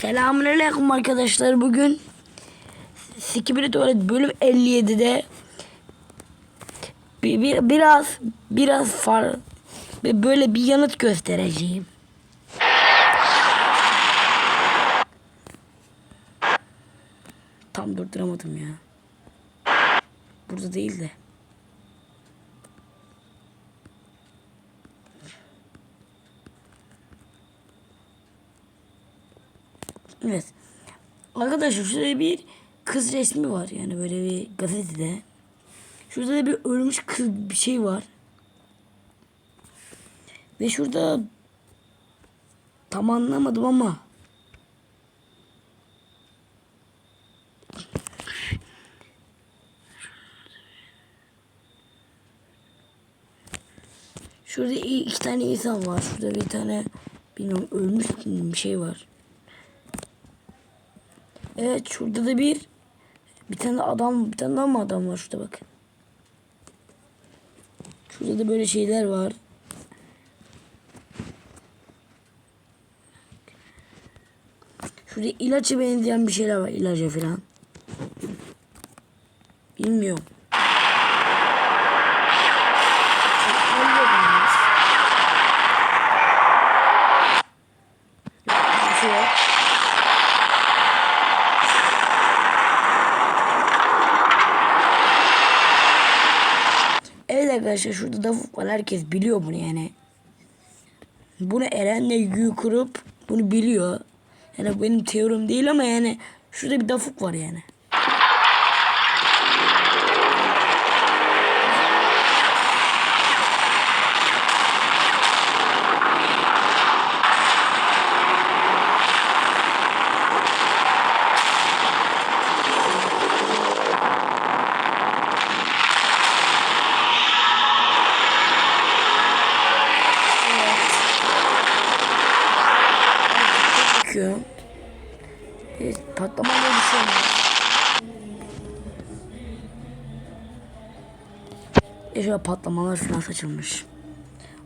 Selamünaleyküm arkadaşlar. Bugün Sikibiri Tuvalet bölüm 57'de bir, bir- biraz biraz far bir- böyle bir yanıt göstereceğim. Tam durduramadım ya. Burada değil de. Evet. Arkadaşlar şurada bir kız resmi var yani böyle bir gazetede. Şurada da bir ölmüş kız bir şey var. Ve şurada tam anlamadım ama Şurada iki tane insan var. Şurada bir tane bilmiyorum ölmüş bir şey var. Evet şurada da bir bir tane adam bir tane daha mı adam var şurada bakın. Şurada da böyle şeyler var. Şurada ilaça benzeyen bir şeyler var ilaca falan. Bilmiyorum. Şey yok. Evet arkadaşlar şurada da var herkes biliyor bunu yani. Bunu Eren'le Gü kurup bunu biliyor. Yani benim teorim değil ama yani şurada bir dafuk var yani. Bakıyor. Evet, patlama diye bir şey. E patlamalar falan saçılmış.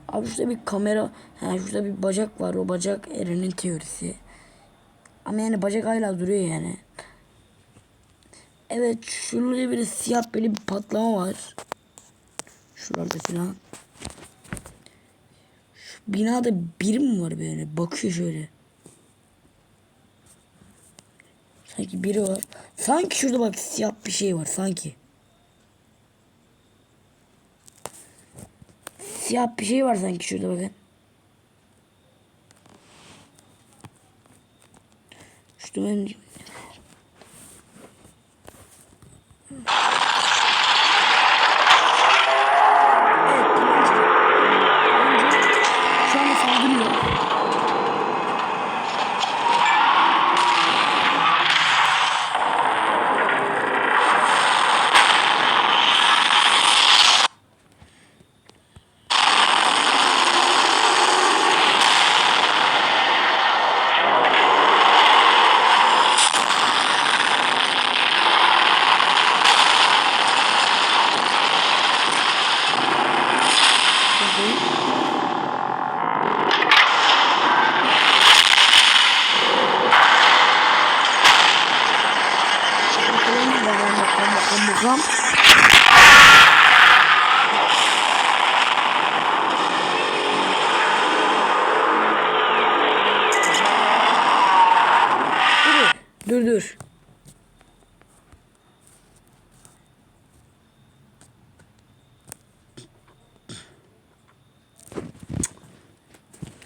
Abi şurada bir kamera, ha şurada bir bacak var. O bacak Eren'in teorisi. Ama yani bacak hala duruyor yani. Evet şurada bir siyah böyle bir patlama var. Şurada falan. Şu binada biri mi var böyle? Bakıyor şöyle. Sanki biri var. Sanki şurada bak siyah bir şey var sanki. Siyah bir şey var sanki şurada bakın. Şurada ben... Bakalım. Dur dur.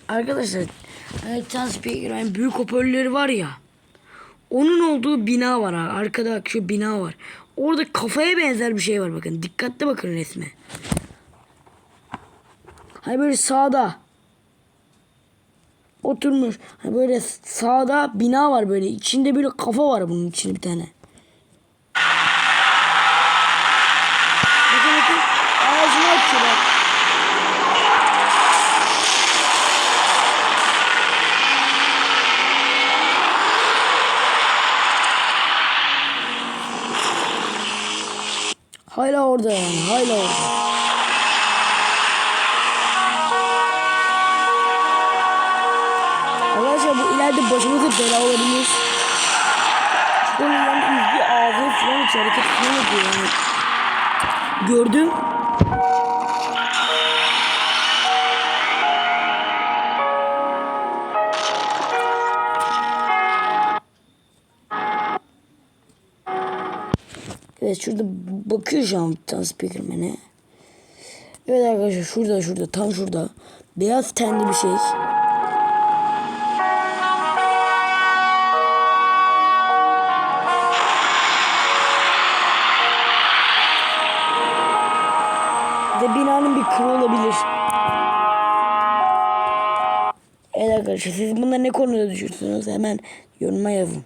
Arkadaşlar hani Transpeaker'ın büyük hoparlörleri var ya. Onun olduğu bina var. Arkada şu bina var. Orada kafaya benzer bir şey var bakın. Dikkatli bakın resme. Hani böyle sağda oturmuş. Hani böyle sağda bina var böyle. İçinde böyle kafa var bunun içinde bir tane. Bakın bakın. Ağzını açıyor bak. Hala orada yani. Hala orada. Arkadaşlar bu ileride başımıza bela olabilir. Çünkü onun yanında bir ağzı falan hiç hareket yapıyor yani. Gördüm. Evet şurada bakıyor şu an bir tane speakerman'e. Evet arkadaşlar şurada şurada tam şurada. Beyaz tenli bir şey. Ve binanın bir kırı olabilir. Evet arkadaşlar siz bunları ne konuda düşünüyorsunuz hemen yoruma yazın.